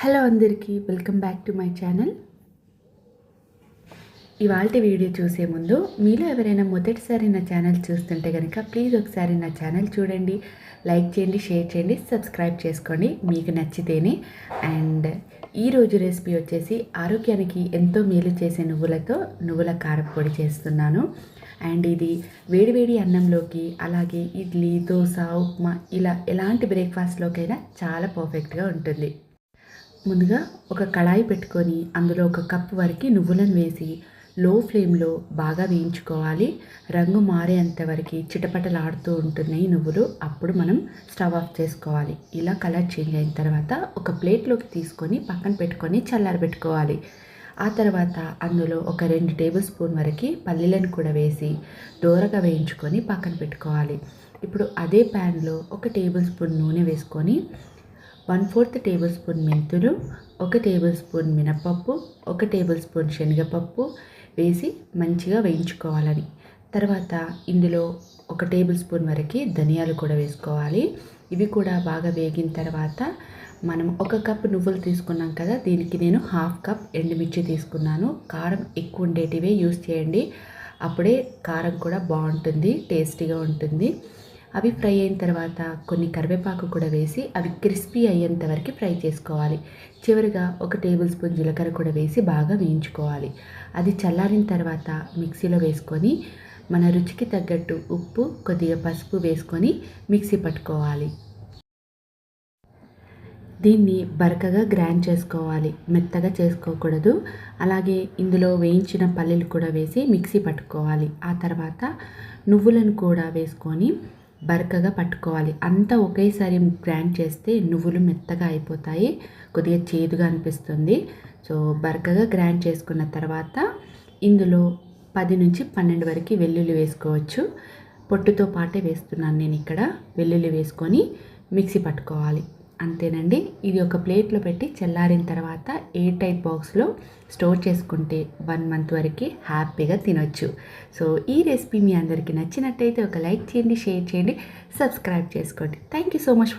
Hello అందరికీ welcome back to my channel. ఇవాళ video చూసే ముందు మీలో ఎవరైనా మొదటిసారి నా ఛానల్ చూస్తుంటే కనుక ప్లీజ్ ఒకసారి నా ఛానల్ చూడండి లైక్ చేయండి షేర్ చేయండి సబ్స్క్రైబ్ చేసుకోండి మీకు నచ్చితేనే. అండ్ ఈరోజు రెసిపీ వచ్చేసి ఆరోగ్యానికి ఎంతో మేలు చేసే నువ్వులతో నువ్వుల కారపొడి చేస్తున్నాను. అండ్ ఇది వేడివేడి అన్నంలోకి అలాగే ఇడ్లీ దోశ ఉప్మా ఇలా ఎలాంటి బ్రేక్ఫాస్ట్లోకైనా చాలా పర్ఫెక్ట్గా ఉంటుంది. ముందుగా ఒక కళాయి పెట్టుకొని అందులో ఒక కప్పు వరకు నువ్వులను వేసి లో ఫ్లేమ్లో బాగా వేయించుకోవాలి. రంగు మారేంత వరకు చిటపటలాడుతూ ఉంటున్నాయి నువ్వులు అప్పుడు మనం స్టవ్ ఆఫ్ చేసుకోవాలి. ఇలా కలర్ చేంజ్ అయిన తర్వాత ఒక ప్లేట్లోకి తీసుకొని పక్కన పెట్టుకొని చల్లారబెట్టుకోవాలి ఆ తర్వాత అందులో ఒక రెండు టేబుల్ స్పూన్ వరకు పల్లీలను కూడా వేసి దూరగా వేయించుకొని పక్కన పెట్టుకోవాలి. ఇప్పుడు అదే ప్యాన్లో ఒక టేబుల్ స్పూన్ నూనె వేసుకొని వన్ ఫోర్త్ టేబుల్ స్పూన్ మెంతులు ఒక టేబుల్ స్పూన్ మినపప్పు ఒక టేబుల్ స్పూన్ శనగపప్పు వేసి మంచిగా వేయించుకోవాలని. తర్వాత ఇందులో ఒక టేబుల్ స్పూన్ వరకు ధనియాలు కూడా వేసుకోవాలి. ఇవి కూడా బాగా వేగిన తర్వాత మనం ఒక కప్ నువ్వులు తీసుకున్నాం కదా దీనికి నేను హాఫ్ కప్ ఎండుమిర్చి తీసుకున్నాను. కారం ఎక్కువ ఉండేటివే యూస్ చేయండి. అప్పుడే కారం కూడా బాగుంటుంది టేస్టీగా ఉంటుంది. అవి ఫ్రై అయిన తర్వాత కొన్ని కరివేపాకు కూడా వేసి అవి క్రిస్పీ అయ్యేంత వరకు ఫ్రై చేసుకోవాలి. చివరిగా ఒక టేబుల్ స్పూన్ జీలకర్ర కూడా వేసి బాగా వేయించుకోవాలి. అది చల్లారిన తర్వాత మిక్సీలో వేసుకొని మన రుచికి తగ్గట్టు ఉప్పు కొద్దిగా పసుపు వేసుకొని మిక్సీ పట్టుకోవాలి. దీన్ని బరకగా గ్రైండ్ చేసుకోవాలి. మెత్తగా చేసుకోకూడదు. అలాగే ఇందులో వేయించిన పల్లీలు కూడా వేసి మిక్సీ పట్టుకోవాలి. ఆ తర్వాత నువ్వులను కూడా వేసుకొని బరకగా పట్టుకోవాలి. అంతా ఒకేసారి గ్రైండ్ చేస్తే నువ్వులు మెత్తగా అయిపోతాయి. కొద్దిగా చేదుగా అనిపిస్తుంది. సో బరకగా గ్రైండ్ చేసుకున్న తర్వాత ఇందులో పది నుంచి పన్నెండు వరకు వెల్లుల్లి వేసుకోవచ్చు. పొట్టుతో పాటే వేస్తున్నాను నేను ఇక్కడ. వెల్లుల్లి వేసుకొని మిక్సీ పట్టుకోవాలి. అంతేనండి. ఇది ఒక ప్లేట్లో పెట్టి చల్లారిన తర్వాత ఎయిర్ టైట్ బాక్స్లో స్టోర్ చేసుకుంటే వన్ మంత్ వరకు హ్యాపీగా తినొచ్చు. సో ఈ రెసిపీ మీ అందరికీ నచ్చినట్టయితే ఒక లైక్ చేయండి షేర్ చేయండి సబ్స్క్రైబ్ చేసుకోండి. Thank you so much for